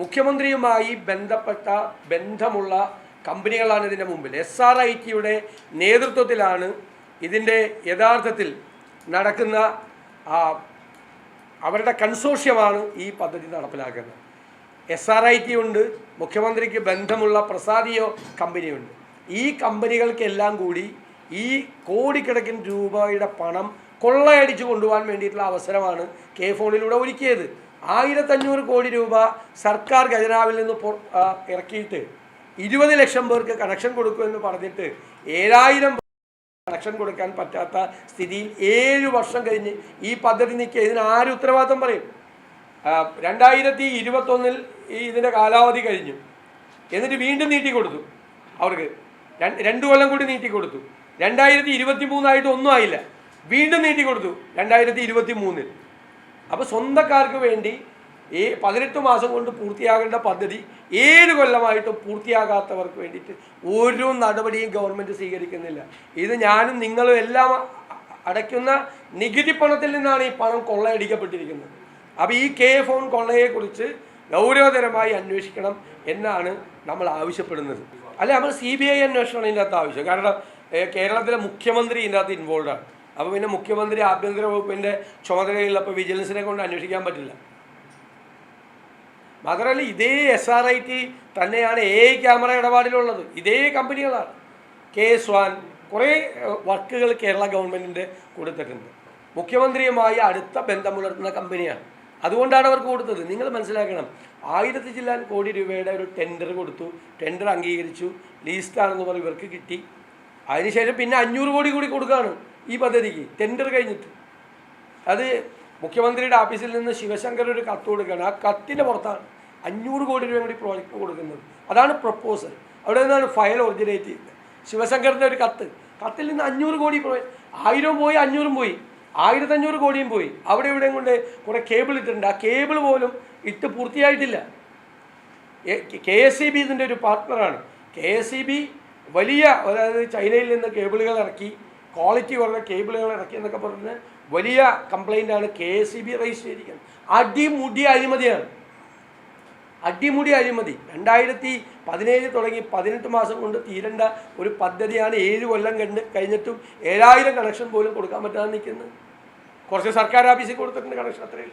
മുഖ്യമന്ത്രിയുമായി ബന്ധപ്പെട്ട ബന്ധമുള്ള കമ്പനികളാണ് ഇതിന്റെ മുമ്പിൽ. എസ് ആർ ഐ ടിയുടെ നേതൃത്വത്തിലാണ് ഇതിന്റെ യഥാർത്ഥത്തിൽ നടക്കുന്ന അവരുടെ കൺസോഷ്യമാണ് ഈ പദ്ധതി നടപ്പിലാക്കുന്നത്. എസ് ആർ ഐ ടി ഉണ്ട് മുഖ്യമന്ത്രിക്ക് ബന്ധമുള്ള പ്രസാദിയോ കമ്പനിയുണ്ട്. ഈ കമ്പനികൾക്കെല്ലാം കൂടി ഈ കോടിക്കണക്കിന് രൂപയുടെ പണം കൊള്ളയടിച്ചു കൊണ്ടുപോകാൻ വേണ്ടിയിട്ടുള്ള അവസരമാണ് കെ ഫോണിലൂടെ ഒരുക്കിയത്. ആയിരത്തഞ്ഞൂറ് കോടി രൂപ സർക്കാർ ഖജനാവിൽ നിന്ന് ഇറക്കിയിട്ട് ഇരുപത് ലക്ഷം പേർക്ക് കണക്ഷൻ കൊടുക്കുമെന്ന് പറഞ്ഞിട്ട് ഏഴായിരം കണക്ഷൻ കൊടുക്കാൻ പറ്റാത്ത സ്ഥിതിയിൽ ഏഴ് വർഷം കഴിഞ്ഞ് ഈ പദ്ധതി നിൽക്കുക ഇതിന് ആര് ഉത്തരവാദിത്തം പറയും? രണ്ടായിരത്തി ഇരുപത്തൊന്നിൽ ഈ ഇതിന്റെ കാലാവധി കഴിഞ്ഞു. എന്നിട്ട് വീണ്ടും നീട്ടി കൊടുത്തു. അവർക്ക് രണ്ട് കൊല്ലം കൂടി നീട്ടി കൊടുത്തു. രണ്ടായിരത്തി ഇരുപത്തി മൂന്നായിട്ട് ഒന്നും ആയില്ല. വീണ്ടും നീട്ടി കൊടുത്തു. രണ്ടായിരത്തി ഇരുപത്തി മൂന്നിൽ അപ്പോൾ സ്വന്തക്കാർക്ക് വേണ്ടി ഈ പതിനെട്ട് മാസം കൊണ്ട് പൂർത്തിയാകേണ്ട പദ്ധതി ഏഴ് കൊല്ലമായിട്ടും പൂർത്തിയാകാത്തവർക്ക് വേണ്ടിയിട്ട് ഒരു നടപടിയും ഗവൺമെന്റ് സ്വീകരിക്കുന്നില്ല. ഇത് ഞാനും നിങ്ങളും എല്ലാം അടയ്ക്കുന്ന നികുതി പണത്തിൽ നിന്നാണ് ഈ പണം കൊള്ളയടിക്കപ്പെട്ടിരിക്കുന്നത്. അപ്പോൾ ഈ കെ ഫോൺ കൊള്ളയെക്കുറിച്ച് ഗൗരവതരമായി അന്വേഷിക്കണം എന്നാണ് നമ്മൾ ആവശ്യപ്പെടുന്നത്. അല്ല നമ്മൾ സി ബി ഐ അന്വേഷണമാണ് ഇതിന്റെ അകത്ത് ആവശ്യം. കാരണം കേരളത്തിലെ മുഖ്യമന്ത്രി ഇതിനകത്ത് ഇൻവോൾവ് ആണ്. അപ്പോൾ പിന്നെ മുഖ്യമന്ത്രി ആഭ്യന്തര വകുപ്പിന്റെ ചുമതലയുള്ളപ്പോൾ വിജിലൻസിനെ കൊണ്ട് അന്വേഷിക്കാൻ പറ്റില്ല. മാത്രമല്ല ഇതേ എസ് ആർ ഐ ടി തന്നെയാണ് എ ക്യാമറ ഇടപാടിലുള്ളത്. ഇതേ കമ്പനികളാണ്. കെ എസ് വാൻ കുറേ വർക്കുകൾ കേരള ഗവൺമെന്റിന്റെ കൊടുത്തിട്ടുണ്ട്. മുഖ്യമന്ത്രിയുമായി അടുത്ത ബന്ധം പുലർത്തുന്ന കമ്പനിയാണ്. അതുകൊണ്ടാണ് അവർക്ക് കൊടുത്തത്. നിങ്ങൾ മനസ്സിലാക്കണം ആയിരത്തി ചില്ലാൻ കോടി രൂപയുടെ ഒരു ടെൻഡർ കൊടുത്തു. ടെൻഡർ അംഗീകരിച്ചു. ലീസ്റ്റാണെന്ന് പറഞ്ഞ് ഇവർക്ക് കിട്ടി. അതിനുശേഷം പിന്നെ അഞ്ഞൂറ് കോടി കൂടി കൊടുക്കുകയാണ് ഈ പദ്ധതിക്ക് ടെൻഡർ കഴിഞ്ഞിട്ട്. അത് മുഖ്യമന്ത്രിയുടെ ഓഫീസിൽ നിന്ന് ശിവശങ്കർ ഒരു കത്ത് കൊടുക്കുകയാണ്. ആ കത്തിന്റെ പുറത്താണ് അഞ്ഞൂറ് കോടി രൂപ കൂടി പ്രോജക്റ്റ് കൊടുക്കുന്നത്. അതാണ് പ്രപ്പോസൽ അവിടെ നിന്നാണ് ഫയൽ ഒറിജിനേറ്റ് ചെയ്യുന്നത്. ശിവശങ്കറിന്റെ ഒരു കത്ത്. കത്തിൽ നിന്ന് അഞ്ഞൂറ് കോടി ആയിരവും പോയി അഞ്ഞൂറും പോയി. ആയിരത്തഞ്ഞൂറ് കോടിയും പോയി. അവിടെ ഇവിടെയും കൊണ്ട് കുറേ കേബിൾ ഇട്ടിട്ടുണ്ട്. ആ കേബിൾ പോലും ഇട്ട് പൂർത്തിയായിട്ടില്ല. കെ എസ് സി ബി ഇതിന്റെ ഒരു പാർട്ട്ണറാണ് കെ എസ് സി ബി വലിയ അതായത് ചൈനയിൽ നിന്ന് കേബിളുകൾ ഇറക്കി. ക്വാളിറ്റി കുറഞ്ഞ കേബിളുകൾ ഇറക്കി എന്നൊക്കെ പറഞ്ഞ് വലിയ കംപ്ലൈന്റ് ആണ് K S E B register ചെയ്തിരിക്കുന്നത്. അടിമുടി അഴിമതിയാണ്. അടിമുടി അഴിമതി. രണ്ടായിരത്തി പതിനേഴ് തുടങ്ങി പതിനെട്ട് മാസം കൊണ്ട് തീരേണ്ട ഒരു പദ്ധതിയാണ് ഏഴ് കൊല്ലം കണ്ട് കഴിഞ്ഞിട്ടും ഏഴായിരം കണക്ഷൻ പോലും കൊടുക്കാൻ പറ്റാതെ നിൽക്കുന്നത്. കുറച്ച് സർക്കാർ ഓഫീസിൽ കൊടുത്തിട്ടുണ്ട് കണക്ഷൻ അത്രയേ